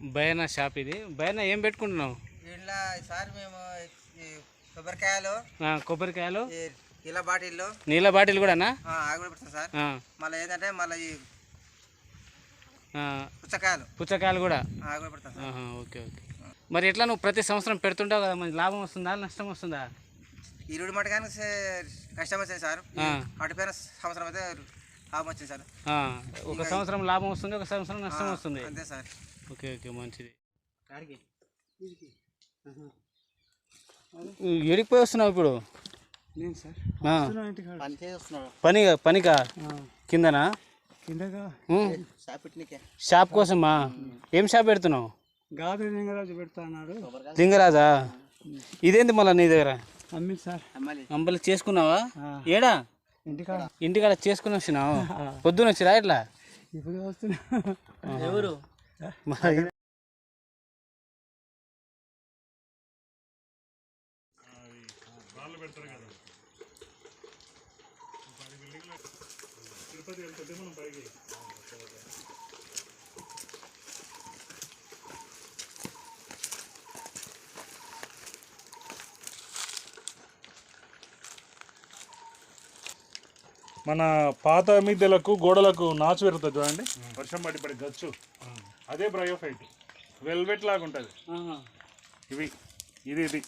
బయనా shop ఇది. బయనా ఏం పెట్టుకుంటున్నావు? దీంట్లో ఈసారి మేము కొబ్బరికాయలు కొబ్బరికాయలు. ఇలా బాటిల్లో నీళ్ళ బాటిల్ కూడానా? కూడా పెడతాం సార్. మళ్ళీ ఏంటంటే మళ్ళీ ఈ పుచ్చకాయలు. పుచ్చకాయలు కూడా? పెడతాం సార్. Okay okay. మరి ఎట్లా నువ్వు ప్రతి సంవత్సరం పెడుతుంటావు కదా మరి లాభం వస్తుందా నష్టం వస్తుందా? ఈ రెండు మటకానికి కష్టం వచ్చింది సార్. ఆ. అటుపైన సంవత్సరం అయితే లాభం వచ్చింది సార్. ఒక సంవత్సరం లాభం వస్తుంది ఒక సంవత్సరం నష్టం వస్తుంది. అంతే సార్. ఓకే ఓకే మంచిది. ఎడిపోయి వస్తున్నావు ఇప్పుడు? నేను సార్. ఆ, పని పనికా కిందనా? కిందగా ఉమ్, షాపిట్నికే షాప్ కోసమా? ఏం షాప్ పెడుతున్నావు? గాదు లింగరాజు పెడతా అన్నాడు. లింగరాజా? ఇదేంటి మళ్ళీ నీ దగ్గర? అమ్మి సార్. అమ్మాలి. అంబలి చేసుకున్నావా. ఏడా? ఇంటికాడ. ఇంటికాడ చేసుకుని వచ్చినావు. పొద్దున వచ్చిరా ఇట్లా ఇప్పుడు వస్తున్నా. ఎవరు? మరి మన పాత మిద్దెలకు గోడలకు నాచు పెరుగుతుంది చూడండి. వర్షం పడి పడి గచ్చు అదే బ్రయోఫైట్ వెల్వెట్ లాగా ఉంటుంది ఇవి. ఇది ఇది.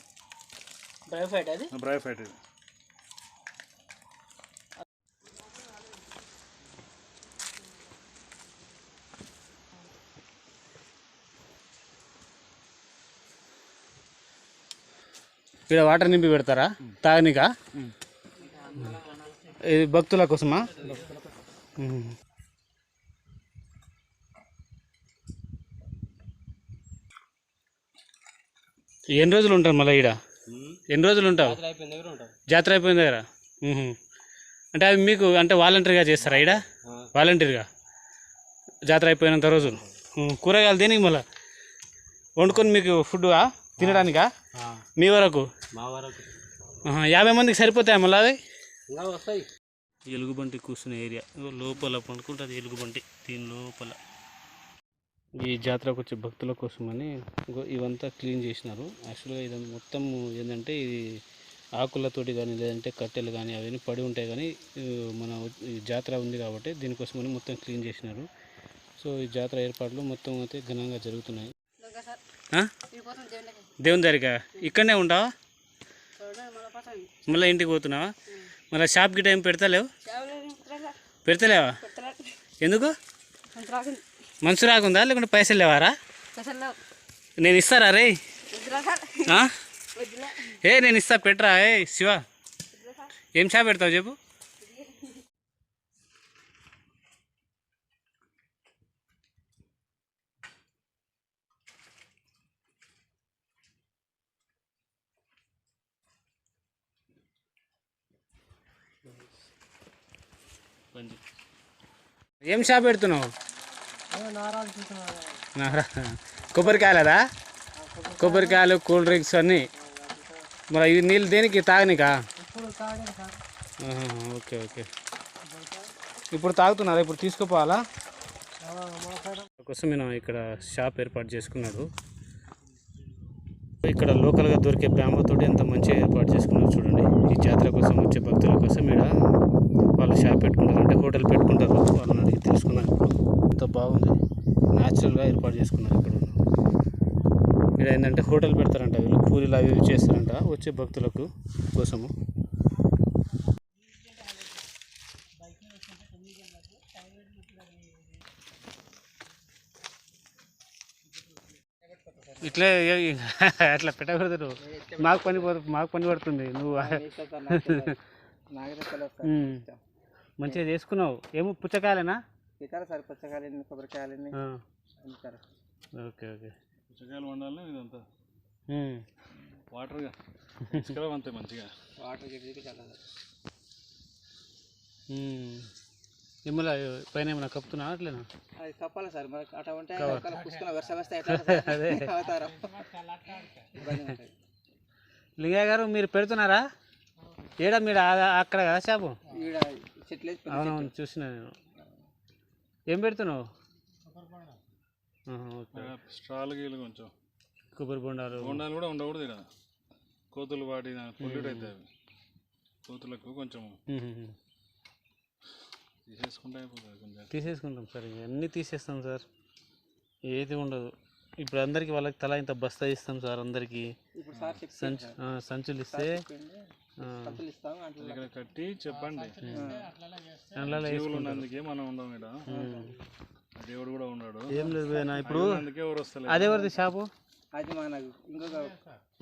బ్రైఫైట్ అది? బ్రయోఫైట్ ఇది. ఇక్కడ వాటర్ నింపి పెడతారా? తాగనికా? ఇది భక్తుల కోసమా? ఎన్ని రోజులు ఉంటారు మళ్ళీ ఈడ? ఎన్ని రోజులు ఉంటావు? జాతర అయిపోయిన దగ్గర. అంటే అవి మీకు అంటే వాలంటరీగా చేస్తారా ఈడ? వాలంటీర్గా? జాతర అయిపోయినంత రోజులు. కూరగాయలు దేనికి మళ్ళీ? వండుకొని మీకు ఫుడ్ తినడానికా? మీ వరకు? మా వరకు. ఆహా, యాభై మందికి సరిపోతాయా మళ్ళీ అవి? ఇంకా వస్తాయి. ఎలుగుబంటి కూర్చునే ఏరియా. లోపల పండుకుంటుంది ఎలుగుబంటి దీని లోపల. ఈ జాతరకు వచ్చే భక్తుల కోసమని ఇవంతా క్లీన్ చేసినారు. యాక్చువల్గా ఇది మొత్తం ఏంటంటే ఇది ఆకులతోటి కానీ లేదంటే కట్టెలు కానీ అవన్నీ పడి ఉంటాయి కానీ మన ఈ జాతర ఉంది కాబట్టి దీనికోసమని మొత్తం క్లీన్ చేసినారు. సో ఈ జాతర ఏర్పాట్లు మొత్తం అయితే ఘనంగా జరుగుతున్నాయి? దేవుని దగ్గర ఇక్కడనే ఉంటావా? మళ్ళీ ఇంటికి పోతున్నావా? మళ్ళీ షాప్కి టైం పెడతలేవు? పెడతలేవా? ఎందుకు? మనసు రాకుందా? లేకుంటే పైసలు లేవారా? నేను ఇస్తారా రే? ఏ నేను ఇస్తా పెట్టరా? ఏ శివ. ఏం షాప్ పెడతావు చెప్పు. ఏం షాప్ పెడుతున్నావు? కొబ్బరికాయలదా? కొబ్బరికాయలు కూల్ డ్రింక్స్ అన్నీ. మరి ఈ నీళ్ళు దేనికి? తాగనికా? Okay okay. ఇప్పుడు తాగుతున్నారా? ఇప్పుడు తీసుకుపోవాలా? కోసం నేను ఇక్కడ షాప్ ఏర్పాటు చేసుకున్నాడు. ఇక్కడ లోకల్గా దొరికే బ్యాంబుతోటి ఎంత మంచిగా ఏర్పాటు చేసుకున్నారు చూడండి. ఈ జాతర కోసం వచ్చే భక్తుల కోసం ఇక్కడ వాళ్ళు షాప్ పెట్టుకుంటారు. అంటే హోటల్ పెట్టుకుంటారు వాళ్ళని అడిగి తెలుసుకున్నాను. ఎంత బాగుంది. న్యాచురల్గా ఏర్పాటు చేసుకున్నారు ఇక్కడ. ఇక్కడ ఏంటంటే హోటల్ పెడతారంట వీళ్ళు పూరీలు అవి చేస్తారంట వచ్చే భక్తులకు కోసము. ఇట్లే అట్లా పెట్టకూడదు మాకు పని మాకు పని పడుతుంది. నువ్వు. మంచిగా చేసుకున్నావు. ఏమో పుచ్చకాయలేనా? ఇతర సార్ పుచ్చకాయలు కొబ్బరికాయలు ఆ, అమ్ముతారు. Okay okay. పుచ్చకాయలు వండాలి ఇదంతా. వాటర్గా. ఇసుకలో అంతే మంచిగా. వాటర్ గిరికి చాలా ఉమ్. ఏమలా పైన ఏమైనా కప్పుతున్నా అట్లేనా? అది కప్పాలి సార్ మరి అట్లా ఉంటే పుష్కలం వర్షం వస్తే అదే. అవుతారు లింగయ్య గారు మీరు పెడుతున్నారా? ఏడా మీరు అక్కడ కదా షాపు? అవునవును చూసిన నేను. ఏం పెడుతున్నావు? స్ట్రాలు గీలు కొంచెం. కొబ్బరి బొండాలు. బొండాలు కూడా ఉండకూడదు ఇక్కడ కోతులు వాటి పొల్యూట్ అవుతాయి అవి. కోతులకు కొంచెం. తీసేసుకుంటే అయిపోతుంది కొంచెం. తీసేసుకుంటాం సార్ ఇక అన్నీ తీసేస్తాం సార్. ఏది ఉండదు. ఇప్పుడు అందరికి వాళ్ళకి తలా ఇంత బస్తా ఇస్తాం సార్ అందరికి. సంచులు ఇస్తే ఇక్కడ కట్టి చెప్పండి. మనం ఉండం ఇక్కడ. దేవుడు కూడా ఉన్నాడు. ఏం లేదు ఇప్పుడు అందుకే ఎవరు వస్తలేదు అదే వరది షాపు?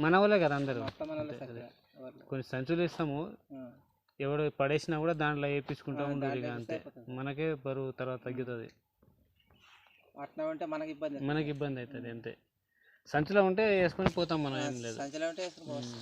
మన వాళ్ళే కదా అందరూ. కొన్ని సంచులు ఇస్తాము. ఎవడు పడేసినా కూడా దాంట్లో వేయించుకుంటా ఉండదు ఇక అంతే. మనకే బరువు తర్వాత తగ్గుతుంది. అట్లా ఉంటే మనకి ఇబ్బంది మనకి ఇబ్బంది అవుతుంది అంతే. సంచిలో ఉంటే వేసుకొని పోతాం మనం ఏం లేదు. సంచులు ఉంటే వేసుకుని పోవచ్చు.